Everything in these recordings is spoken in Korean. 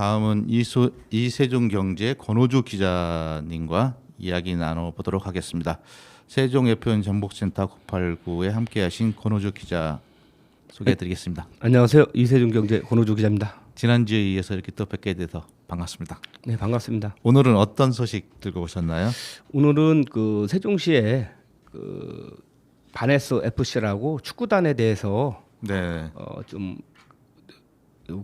다음은 이소, 이세종경제 권호주 기자님과 이야기 나눠보도록 하겠습니다. 세종 FM 정복센터 989에 함께하신 권호주 기자 소개해드리겠습니다. 안녕하세요. 이세준 경제 권호주 기자입니다. 지난주에 이어서 이렇게 또 뵙게 돼서 반갑습니다. 네, 반갑습니다. 오늘은 어떤 소식 들고 오셨나요? 오늘은 그 세종시에 그 바네스 FC라고 축구단에 대해서 네. 어 좀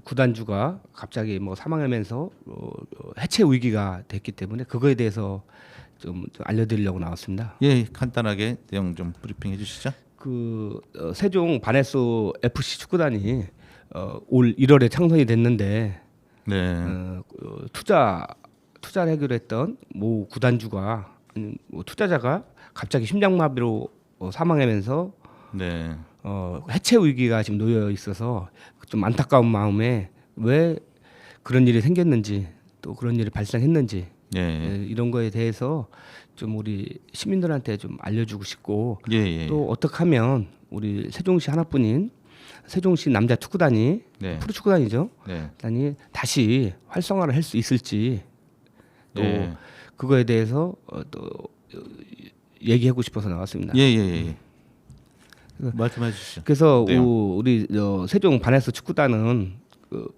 구단주가 갑자기 뭐 사망하면서 어, 어, 해체 위기가 됐기 때문에 그거에 대해서 좀, 좀 알려드리려고 나왔습니다. 예, 간단하게 내용 좀 브리핑해 주시죠. 그 어, 세종 바네스 FC 축구단이 어, 올 1월에 창설이 됐는데 네. 어, 투자 투자를 하기로 했던 모 구단주가 아니, 뭐 투자자가 갑자기 심장마비로 어, 사망하면서 네. 어, 해체 위기가 지금 놓여 있어서 좀 안타까운 마음에 왜 그런 일이 생겼는지 또 그런 일이 발생했는지 예. 예, 이런 거에 대해서 좀 우리 시민들한테 좀 알려주고 싶고 예, 예. 또 어떻게 하면 우리 세종시 하나뿐인 세종시 남자 축구단이 네. 프로 축구단이죠. 네. 단이 다시 활성화를 할 수 있을지 또 예. 그거에 대해서 어, 또 어, 얘기하고 싶어서 나왔습니다. 예, 예, 예. 말씀해 주시죠. 그래서. 우- 우리 어, 세종 바네스 축구단은 그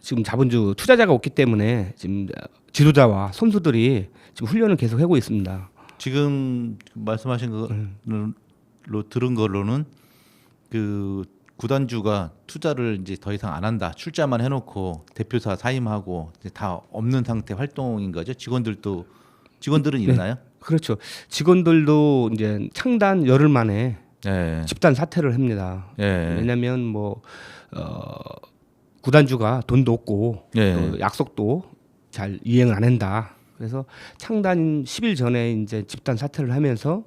지금 자본주 투자자가 없기 때문에 지금 지도자와 선수들이 지금 훈련을 계속 하고 있습니다. 지금 말씀하신 걸로 들은 걸로는 그 구단주가 투자를 이제 더 이상 안 한다. 출자만 해놓고 대표사 사임하고 이제 다 없는 상태 활동인 거죠. 직원들도 직원들은 있나요? 그렇죠. 직원들도 이제 창단 열흘 만에 예. 집단 사퇴를 합니다. 예. 왜냐하면 뭐 어, 구단주가 돈도 없고 예. 또 약속도 잘 이행을 안 한다. 그래서 창단 10일 전에 이제 집단 사퇴를 하면서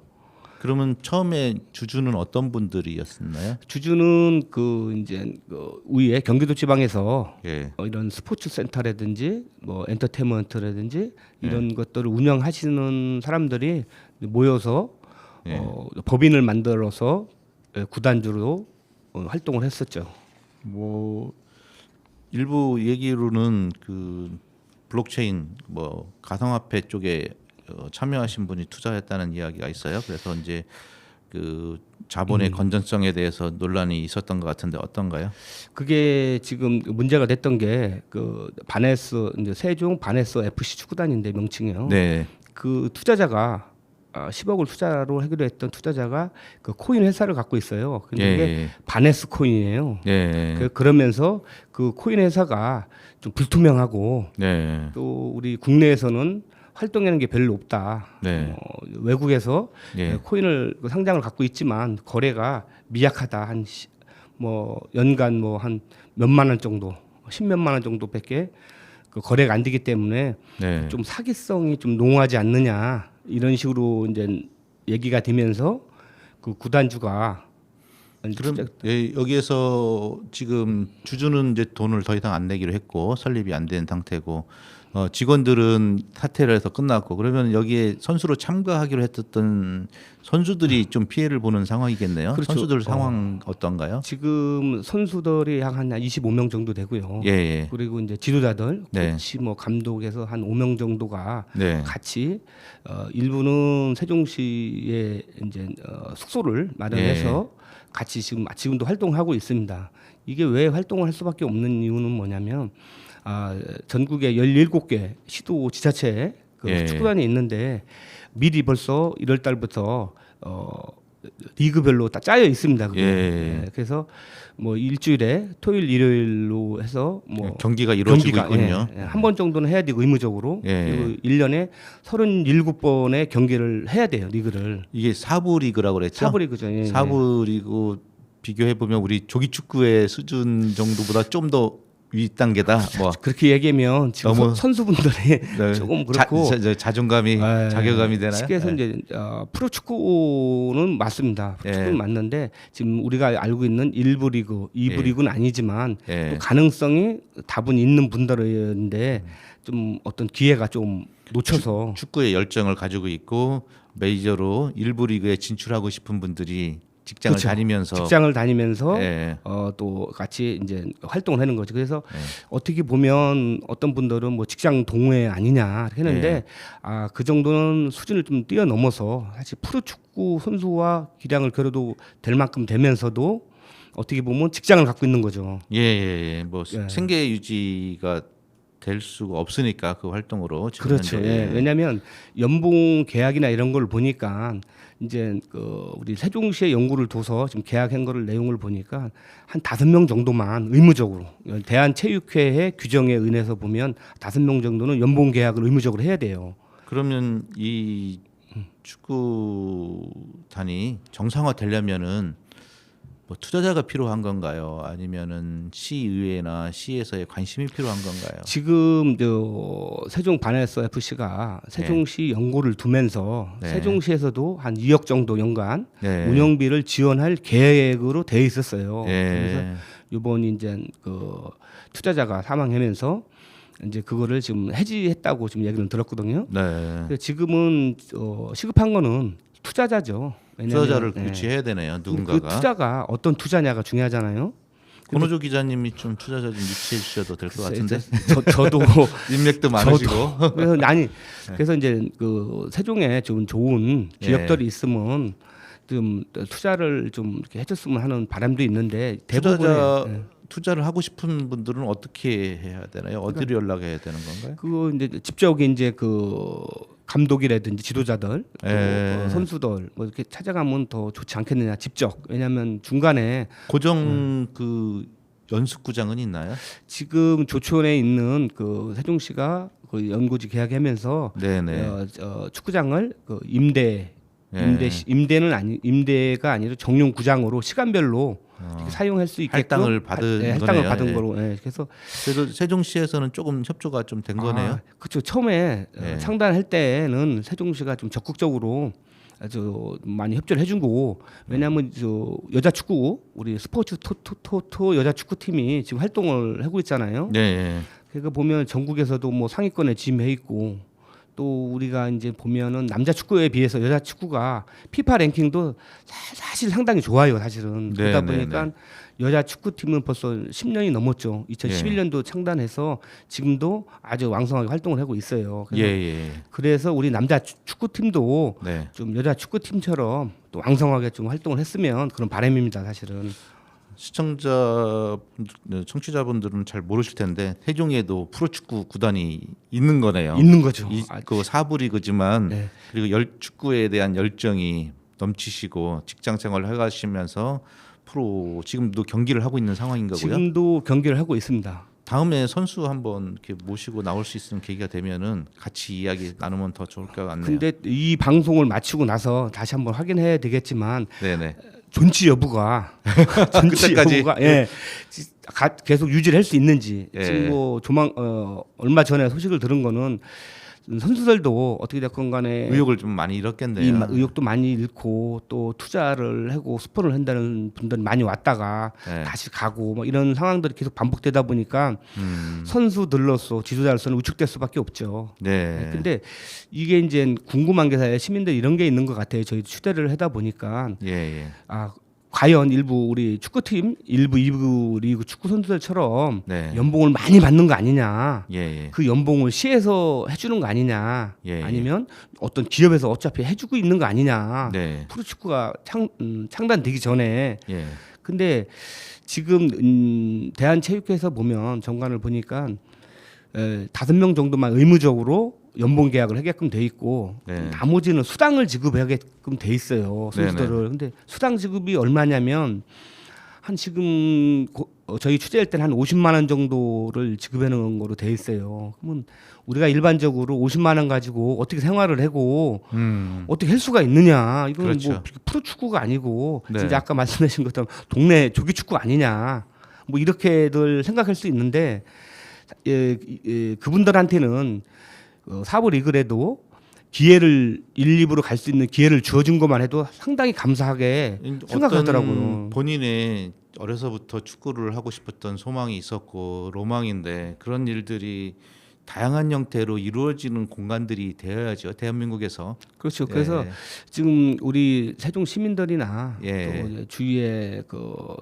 그러면 처음에 주주는 어떤 분들이었나요? 주주는 그 이제 그 위에 경기도 지방에서 예. 어, 이런 스포츠 센터라든지 뭐 엔터테인먼트라든지 네. 이런 것들을 운영하시는 사람들이 모여서 예. 어, 법인을 만들어서 예, 구단주로 어, 활동을 했었죠. 뭐 일부 얘기로는 그 블록체인 뭐 가상화폐 쪽에 어, 참여하신 분이 투자했다는 이야기가 있어요. 그래서 이제 그 자본의 건전성에 대해서 논란이 있었던 것 같은데 어떤가요? 그게 지금 문제가 됐던 게 그 바네스 이제 세종 바네스 FC 축구단인데 명칭이요. 네, 그 투자자가 아, 10억을 투자로 하기로 했던 투자자가 그 코인 회사를 갖고 있어요. 근데 예, 이게 예, 바네스 코인이에요. 예, 그, 그러면서 그 코인 회사가 좀 불투명하고 네, 또 우리 국내에서는 활동하는 게 별로 없다. 네, 어, 외국에서 예, 코인을 그 상장을 갖고 있지만 거래가 미약하다. 한 뭐 연간 뭐 한 몇만 원 정도, 십몇만 원 정도밖에 그 거래가 안 되기 때문에 네, 좀 사기성이 좀 농후하지 않느냐 이런 식으로 이제 얘기가 되면서 그 구단주가 그럼 예, 여기에서 지금 주주는 이제 돈을 더 이상 안 내기로 했고 설립이 안 된 상태고 어, 직원들은 사퇴를 해서 끝났고 그러면 여기에 선수로 참가하기로 했었던 선수들이 좀 피해를 보는 상황이겠네요. 그렇죠. 선수들 상황 어 떤가요? 지금 선수들이 한 25명 정도 되고요. 예, 예. 그리고 이제 지도자들, 네. 코치 뭐 감독에서 한 5명 정도가 네. 같이 어, 일부는 세종시에 이제 어, 숙소를 마련해서 예. 같이 지금 지금도 활동하고 있습니다. 이게 왜 활동을 할 수밖에 없는 이유는 뭐냐면 아, 전국에 17개 시도 지자체 그 예. 축구단이 있는데 미리 벌써 1월 달부터 어 리그별로 다 짜여 있습니다. 그게. 예. 예, 그래서 뭐 일주일에 토요일 일요일로 해서 뭐 경기가 이루어지고 있군요. 예, 예, 한번 정도는 해야 되고 의무적으로 예. 그리고 1년에 37번의 경기를 해야 돼요 리그를 이게 사부 리그라고 그랬죠? 사부 리그죠 예, 예. 사부 리그 비교해 보면 우리 조기 축구의 수준 정도보다 좀 더 윗 단계다. 뭐 그렇게 얘기하면 지금 너무- 선- 선수분들이 네. 조금 그렇고 자, 자, 자존감이 예, 자괴감이 되나요? 쉽게 해서 예. 이제 어, 프로 축구는 맞습니다. 프로축구는 예. 맞는데 지금 우리가 알고 있는 일부 리그, 이부 예. 리그는 아니지만 예. 또 가능성이 다분 있는 분들인데 좀 어떤 기회가 좀 놓쳐서 축구에 열정을 가지고 있고 메이저로 일부 리그에 진출하고 싶은 분들이 직장을 그렇죠. 다니면서 직장을 다니면서 예. 어, 또 같이 이제 활동을 하는 거죠. 그래서 네. 어떻게 보면 어떤 분들은 뭐 직장 동호회 아니냐 했는데 네. 아, 그 정도는 수준을 좀 뛰어넘어서 사실 프로 축구 선수와 기량을 겨뤄도 될 만큼 되면서도 어떻게 보면 직장을 갖고 있는 거죠. 예, 예, 예. 뭐 예. 생계 유지가 될 수가 없으니까 그 활동으로 지금 그렇죠. 현재. 예. 왜냐하면 연봉 계약이나 이런 걸 보니까 이제 그 우리 세종시에 연구를 둬서 지금 계약한 거를 내용을 보니까 한 다섯 명 정도만 의무적으로 대한체육회의 규정에 의해서 보면 다섯 명 정도는 연봉 계약을 의무적으로 해야 돼요. 그러면 이 축구단이 정상화 되려면은 뭐 투자자가 필요한 건가요? 아니면은 시의회나 시에서의 관심이 필요한 건가요? 지금 저 세종 바네스 FC가 세종시 연고를 두면서 네. 세종시에서도 한 2억 정도 연간 네. 운영비를 지원할 계획으로 돼 있었어요. 그래서 예. 이번 이제 그 투자자가 사망하면서 이제 그거를 지금 해지했다고 지금 얘기를 들었거든요. 네. 지금은 어, 시급한 거는 투자자죠. 왜냐면, 투자자를 네. 유치해야 되네요. 그 누군가가. 투자가 어떤 투자냐가 중요하잖아요. 권호조 기자님이 좀 투자자 좀 유치해 주셔도 될 것 같은데 저, 저도 인맥도 많으시고. 그래서 아니 네. 그래서 이제 그 세종에 좀 좋은 예. 기업들이 있으면 좀 투자를 좀 이렇게 해줬으면 하는 바람도 있는데 대부분의 예. 투자를 하고 싶은 분들은 어떻게 해야 되나요? 어디로 연락해야 되는 건가요? 그거 이제 직접 이제 그 감독이라든지 지도자들 또 예. 어, 선수들 뭐 이렇게 찾아가면 더 좋지 않겠느냐 직접 왜냐하면 중간에 고정 음. 그 연습구장은 있나요? 지금 조촌에 있는 그 세종시가 그 연고지 계약하면서 네네. 어, 어, 축구장을 그 임대 예. 임대 시- 임대는 아니 임대가 아니라 정용 구장으로 시간별로 이렇게 사용할 수 있게끔 할당을 받은 하- 예, 할당을 거네요. 받은 예. 거로 예, 그래서 그래도 세종시에서는 조금 협조가 좀 된 거네요. 그렇죠. 처음에 어, 예. 창단할 때는 세종시가 좀 적극적으로 아주 많이 협조를 해준 거고 왜냐하면 저 여자 축구 우리 스포츠 토토토토 여자 축구 팀이 지금 활동을 하고 있잖아요. 네. 예. 그러니까 보면 전국에서도 뭐 상위권에 진입해 있고 또 우리가 이제 보면은 남자 축구에 비해서 여자 축구가 피파 랭킹도 사- 사실 상당히 좋아요 사실은. 네, 그러다 네, 보니까 여자 축구팀은 벌써 10년이 넘었죠. 2011년도 창단해서 지금도 아주 왕성하게 활동을 하고 있어요. 예, 그래서, 예. 그래서 우리 남자 축- 축구팀도 네. 좀 여자 축구팀처럼 또 왕성하게 좀 활동을 했으면 그런 바람입니다 사실은 시청자 분들, 청취자분들은 잘 모르실 텐데 세종에도 프로축구 구단이 있는 거네요. 있는 거죠 이, 아, 그 사부 리그지만 네. 그리고 열 축구에 대한 열정이 넘치시고 직장 생활을 해가시면서 프로 지금도 경기를 하고 있는 상황인 거고요. 지금도 경기를 하고 있습니다 다음에 선수 한번 이렇게 모시고 나올 수 있는 계기가 되면은 같이 이야기 나누면 더 좋을 것 같네요. 근데 이 방송을 마치고 나서 다시 한번 확인해야 되겠지만 네네. 존치 여부가 존치 그때까지? 여부가 예 지- 가- 계속 유지를 할 수 있는지 예. 지금 뭐 조만 어, 얼마 전에 소식을 들은 거는 선수들도 어떻게 됐건 간에 의욕을 좀 많이 이 잃었겠네요. 마- 의욕도 많이 잃고 또 투자를 하고 스포를 한다는 분들 많이 왔다가 네. 다시 가고 뭐 이런 상황들이 계속 반복되다 보니까 음, 선수들로서 지도자로서는 위축될 수밖에 없죠. 네. 근데 이게 이제 궁금한 게 사실 시민들 이런 게 있는 것 같아요. 저희 취재를 하다 보니까 예, 예. 아 과연 일부 우리 축구팀 일부 이부 리그 축구 선수들처럼 네. 연봉을 많이 받는 거 아니냐? 예, 예. 그 연봉을 시에서 해주는 거 아니냐? 예, 예. 아니면 어떤 기업에서 어차피 해주고 있는 거 아니냐? 네. 프로축구가 창 음, 창단되기 전에 예. 근데 지금 음, 대한체육회에서 보면 정관을 보니까 에, 다섯 명 정도만 의무적으로 연봉 계약을 하게끔 돼 있고 네. 나머지는 수당을 지급하게끔 돼 있어요 선수들을. 근데 수당 지급이 얼마냐면 한 지금 고- 어, 저희 취재할 때는 한 50만 원 정도를 지급해 놓은 거로 돼 있어요. 그러면 우리가 일반적으로 50만 원 가지고 어떻게 생활을 하고 음. 어떻게 할 수가 있느냐? 이건 그렇죠. 뭐 프로 축구가 아니고 네. 진짜 아까 말씀하신 것처럼 동네 조기 축구 아니냐? 뭐 이렇게들 생각할 수 있는데 예, 예, 그분들한테는 어, 사부 리그래도 기회를 1, 2부로 갈 수 있는 기회를 주어준 것만 해도 상당히 감사하게 생각하더라고요. 본인의 어려서부터 축구를 하고 싶었던 소망이 있었고 로망인데 그런 일들이 다양한 형태로 이루어지는 공간들이 되어야죠. 대한민국에서. 그렇죠. 그래서 예. 지금 우리 세종 시민들이나 예. 주위에 그 어,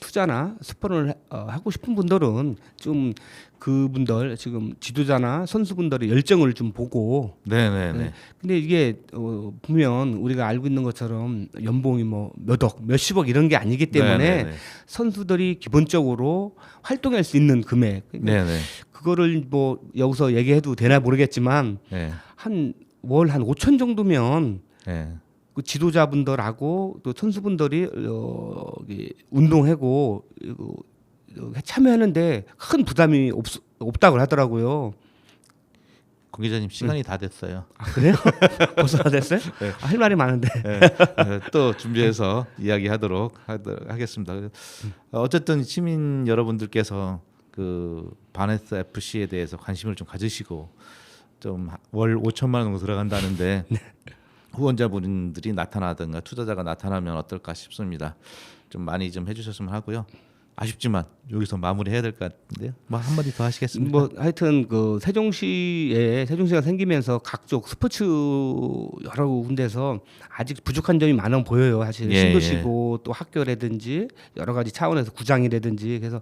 투자나 스폰을 어, 하고 싶은 분들은 좀 그분들 지금 지도자나 선수분들의 열정을 좀 보고 네네네. 네. 근데 이게 어, 보면 우리가 알고 있는 것처럼 연봉이 뭐 몇억, 몇십억 이런 게 아니기 때문에 네네네. 선수들이 기본적으로 활동할 수 있는 금액 네네. 그거를 뭐 여기서 얘기해도 되나 모르겠지만 네. 한월 한 5천 정도면 네. 그 지도자분들하고 또 선수분들이 어, 운동하고 참여하는데 큰 부담이 없, 없다고 하더라고요. 공 기자님 시간이 다 됐어요. 아 그래요? 벌써 다 됐어요? 네. 아, 할 말이 많은데. 네. 네, 또 준비해서 이야기하도록 하도- 하겠습니다. 어, 어쨌든 시민 여러분들께서 그 바네스 FC에 대해서 관심을 좀 가지시고 좀 월 5천만 원 정도 들어간다는데 후원자분들이 나타나든가 투자자가 나타나면 어떨까 싶습니다. 좀 많이 좀 해주셨으면 하고요. 아쉽지만 여기서 마무리해야 될 것 같은데요. 뭐 한마디 더 하시겠습니까? 뭐 하여튼 그 세종시에 세종시가 생기면서 각종 스포츠 여러 군데서 아직 부족한 점이 많아 보여요. 사실 예, 신도시고 또 학교라든지 여러 가지 차원에서 구장이라든지 그래서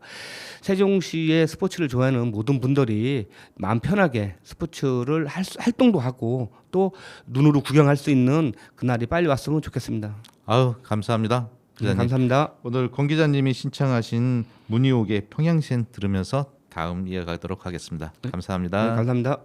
세종시의 스포츠를 좋아하는 모든 분들이 마음 편하게 스포츠를 할 수- 활동도 하고 또 눈으로 구경할 수 있는 그날이 빨리 왔으면 좋겠습니다. 아우 감사합니다. 네, 기자님. 감사합니다. 오늘 권 기자님이 신청하신 문희옥의 평양시엔 들으면서 다음 이어가도록 하겠습니다. 감사합니다. 네, 감사합니다.